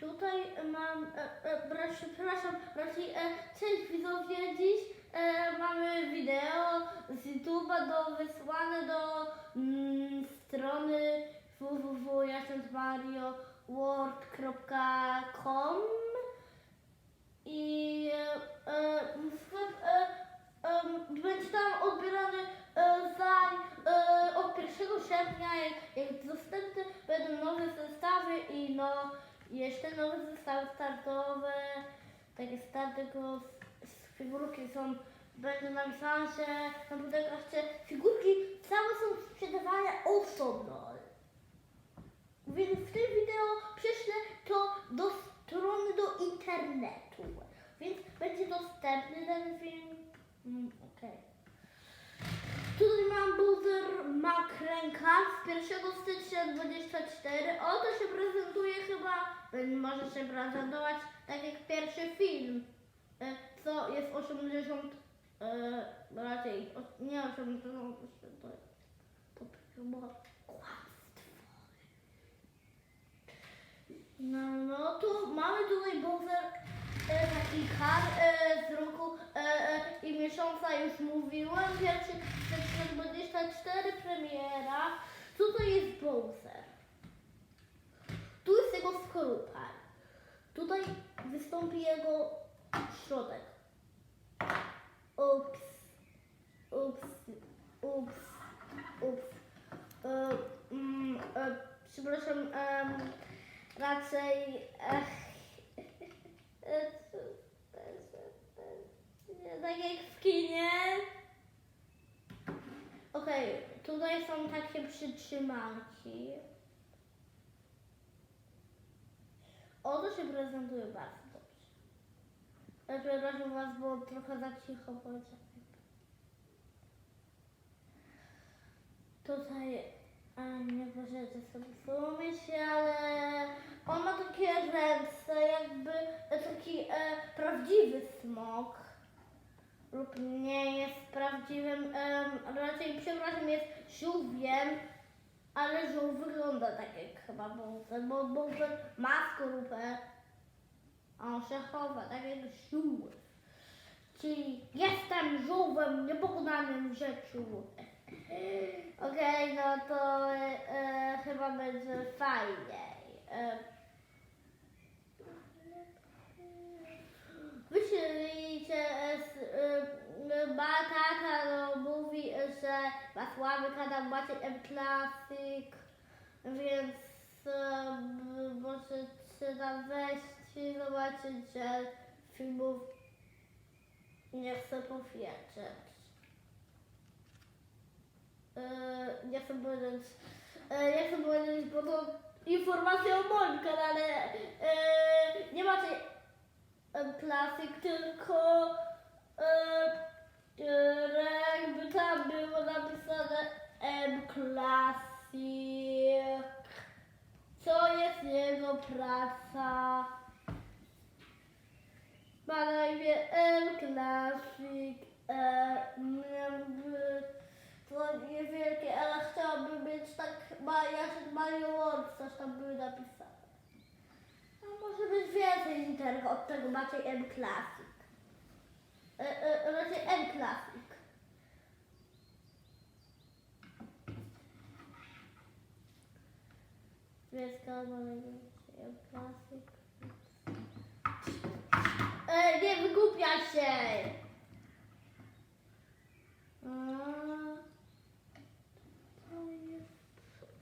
Tutaj mam, e, e, przepraszam, raczej e, cześć widzowie, dziś e, mamy wideo z YouTube'a do wysłane do mm, strony www.jaśniętmarioworld.com i e, e, e, em, będzie tam odbierany e, za e, od 1 sierpnia, jak, jak dostępne będą nowe zestawy i jeszcze nowe zestawy startowe, takie starty z, figurki są, będzie napisane, że na pudełkach te figurki całe są sprzedawane osobno. Więc w tym wideo prześlę to do strony do internetu. Więc będzie dostępny ten film. Mm, Okej. Tutaj mam Buzzer Mac rękaw z 1 stycznia 24. Oto się prezentuje chyba, może się prezentować tak jak pierwszy film. E, Co jest 80, e, raczej nie 80, to, kłamstwo. No, no tu mamy tutaj Bowser e, taki kar e, z roku e, e, i miesiąca już mówiłem, pierwszy stycznia 24 premiera. To jest Bowser? Tu jest jego skorupa. Tutaj wystąpi jego środek. Ups, ups, ups, ups. E, mm, e, przepraszam, em, raczej. E, tak jak w kinie. Okej, tutaj są takie przytrzymanki. Oto się prezentuje bardzo dobrze. Ja Przepraszam Was, bo trochę za cicho powiedziałem. Tutaj a nie możecie sobie zrozumieć, ale on ma takie ręce, jakby e, taki e, prawdziwy smok. Lub nie jest prawdziwym, em, raczej przepraszam, jest żółwiem, ale żółw wygląda tak jak chyba Bowser, bo Bowser ma skorupę, a on chowa, tak jak żółw. Czyli jestem żółwem niepokonanym w rzeczu. Okej, no to e, chyba będzie fajniej. E, Wyślijcie, z, e, ma no, mówi, że ma słaby kanał macie M Classic, więc e, możecie tam wejść zobaczyć, że filmów nie chcę powiedzieć. E, nie chcę powiedzieć, e, nie chcę powiedzieć, bo to informacja o moim kanale. E, nie macie M Classic, tylko e, jakby tam było napisane M Classic. Co jest jego praca? Ma na imię M. E, to niewielkie, ale chciałabym mieć tak, ma, jak Mario World, coś tam były napisane. No, może być więcej literek od tego macie M Classic. E, e, raczej M Classic. Więc kanał M Classic. E, nie wygłupia się!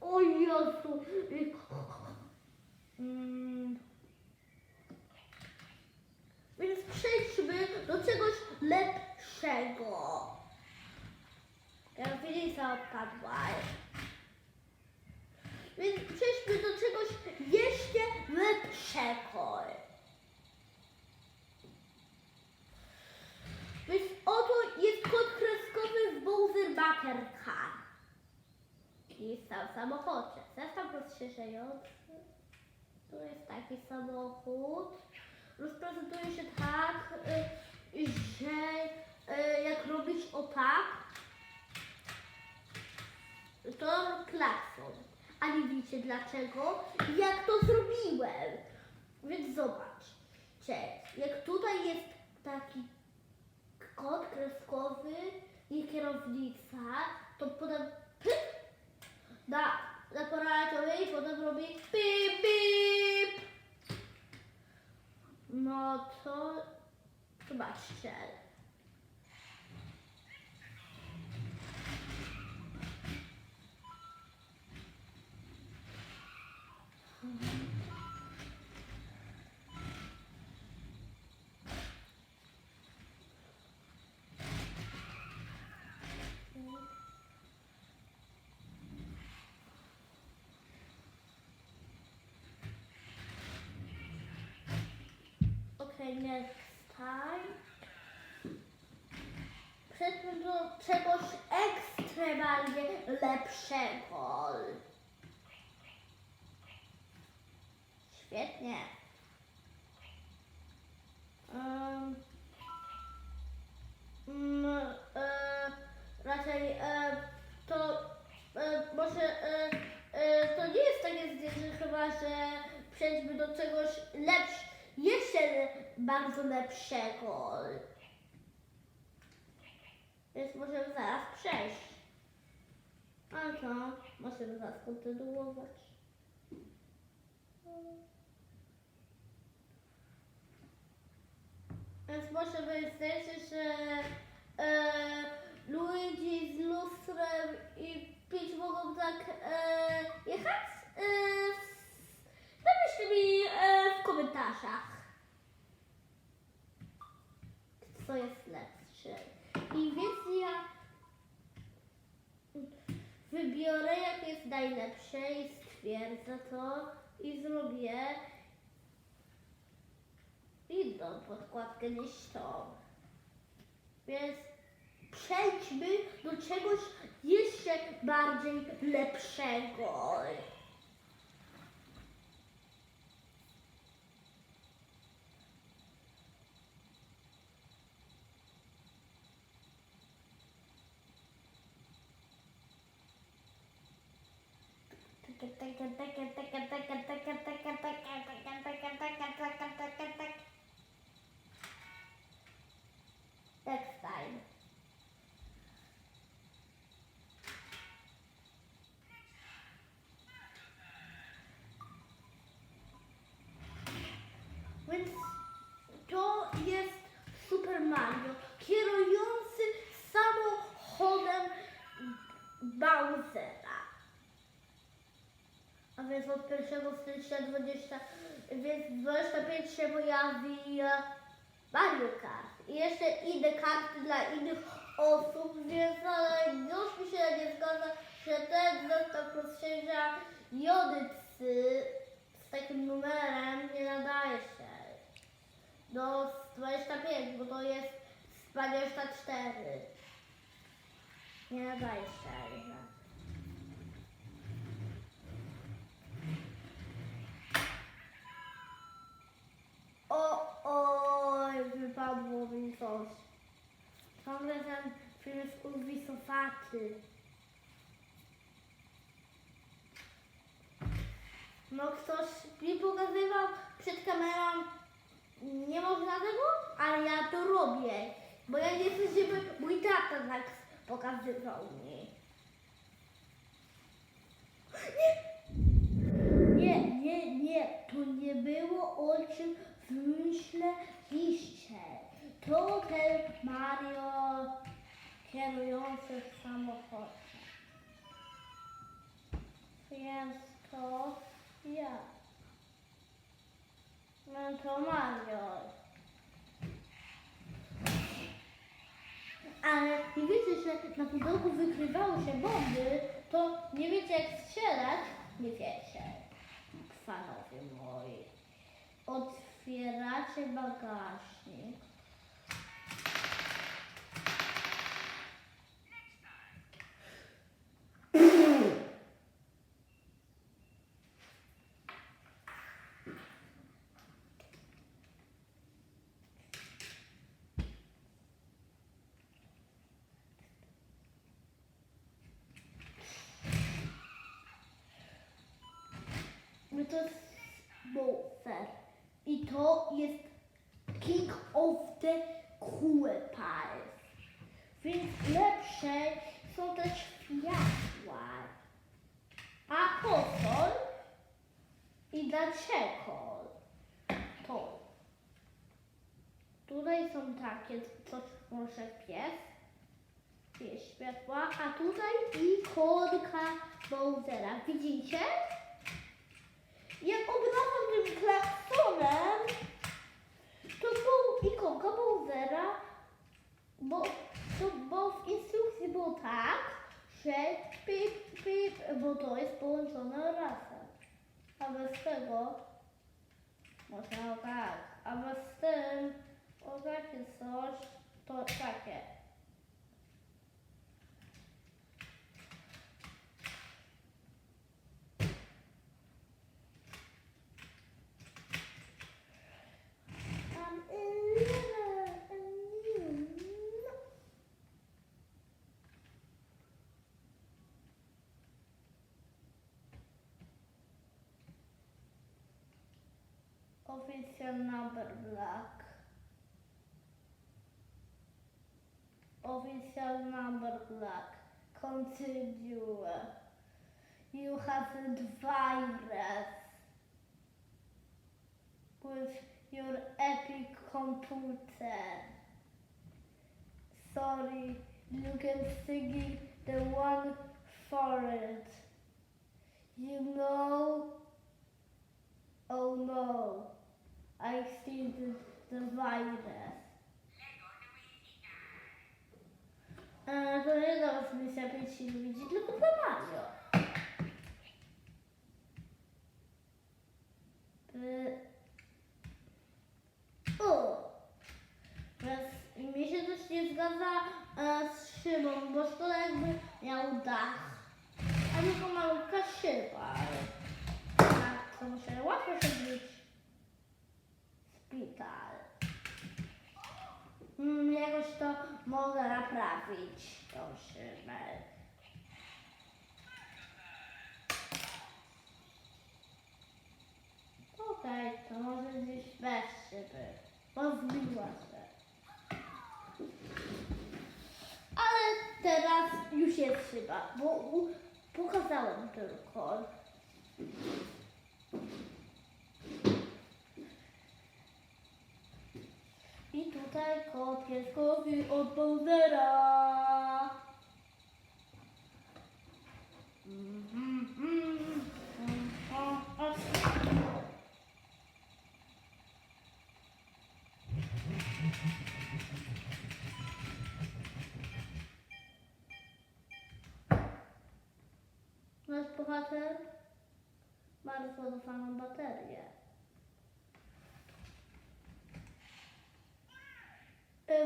O Jezu! Mm. Więc przejdźmy do czegoś lepszego. Grafinica odpadła. Więc przejdźmy do czegoś jeszcze lepszego. Więc oto jest kod kreskowy w Bowser Butter Car. I sam w samochodzie. Zestaw rozszerzający. Tu jest taki samochód. Rozprezentuje się tak, y, że y, jak robić o tak, to klakson. A nie wiecie dlaczego? Jak to zrobiłem? Więc zobaczcie, jak tutaj jest taki kod kreskowy i kierownica, to potem pyk, na, na poratowej i potem robi pip, pip. No to zobaczcie. Okay, next time. Przejdźmy do czegoś ekstremalnie lepszego. Świetnie. Um, mm, e, raczej e, to e, może e, e, to nie jest takie zdjęcie chyba, że przejdźmy do czegoś lepszego, jeszcze bardzo lepszego. Więc możemy zaraz przejść. A to możemy zaraz kontynuować. Więc może być zdjęcie, że e, Luigi z lustrem i pić mogą tak e, jechać? E, napiszcie mi e, w komentarzach, co jest lepsze. I więc ja wybiorę, jak jest najlepsze i stwierdzę to i zrobię inną podkładkę niż tą. Więc przejdźmy do czegoś jeszcze bardziej lepszego. Next time. Więc to jest Super Mario, kierujący samochodem Bowsera. A więc od 1 stycznia 20, więc 25 się pojawi e, Mario Kart. I jeszcze inne karty dla innych osób, więc ale już mi się nie zgadza, że ten zestaw rozszerza jodycy z takim numerem nie nadaje się do 25, bo to jest 24. Nie nadaje się. O, oj, wypadło mi coś. Ciągle ten film jest urwisowaty. No ktoś mi pokazywał przed kamerą, nie można tego, ale ja to robię. Bo ja nie chcę, żeby mój tata tak pokazywał mi. Nie, nie, nie, to nie było o czym myśleliście. To ten Mario kierujący samochodem. Więc to ja. No to Mario. Ale nie wiecie, że na pudełku wykrywały się bomby, to nie wiecie jak strzelać? Nie wiecie. Panowie moi. Otwieracie bagażnik. No to jest bufer. I to jest King of the Cool Pies. Więc lepsze są te światła. A po co? I dlaczego? To. Tutaj są takie, coś może pies. Jest światła, a tutaj i kodka Bowsera. Widzicie? Jak obracam tym klaksonem, to był ikonka Bowsera, bo, to, bo w instrukcji było tak, że pip, pip, bo to jest połączone razem. A bez tego można tak, a bez tym o takie coś, to takie. Official number black. Official number black. Continue. You have a virus with your epic computer. Sorry, you can sing the one for it. You know? Oh no, I see the, the virus. E, to nie da was misja 5 ludzi, tylko dla Mario. E, o! Więc mi się też nie zgadza e, z szybą, bo szkoda jakby miał dach. A tylko malutka szyba. Tak, to muszę łatwo się być szpital. Mm, jakoś to mogę naprawić, tą szybę. Okej, to może gdzieś bez szyby, bo zbiła się. Ale teraz już jest szyba, bo pokazałem tylko. tutaj koło pieskowi od Bowdera. Nasz bohater bardzo zaufaną baterię.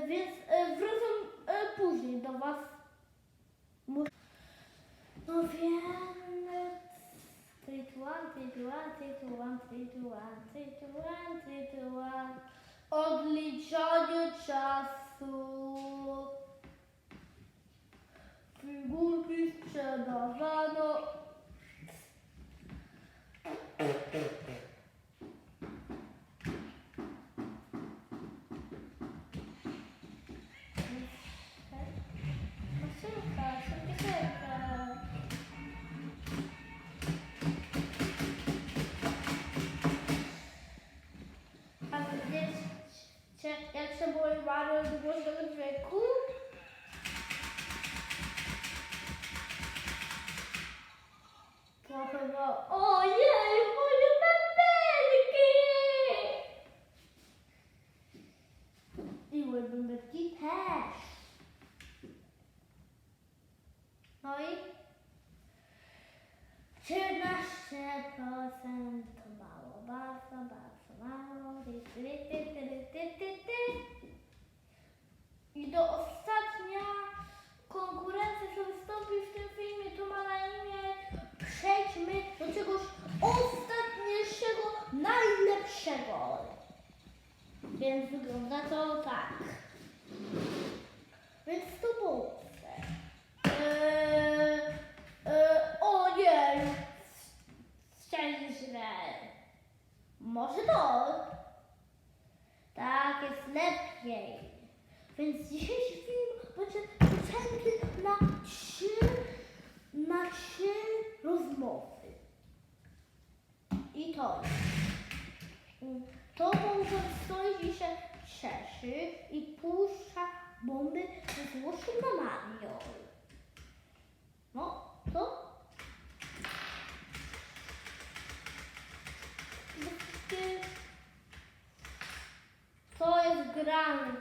Więc e, wrócę e, później do Was. No więc... Three, two, one, three, two, one, three, two, one, three, two, one, three, two, one, three, two, one. Odliczanie czasu. Figurki sprzedawano. Wiecie, jak przewol. Więc wygląda to tak. Więc to bułce. Eee, eee, o nie! Strzeli źle. Może to? Tak, jest lepiej. Więc dzisiejszy film będzie potrzebny na trzy, na trzy rozmowy. I to jest. To tobą stoi się cieszy i puszcza bomby z złości na Mario. No, to to jest grane.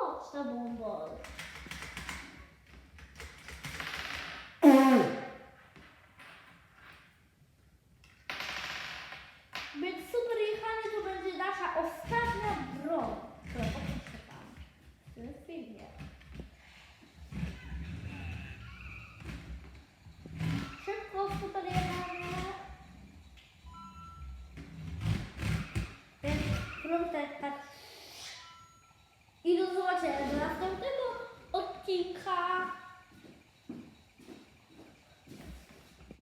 O, ta bomba. remember that,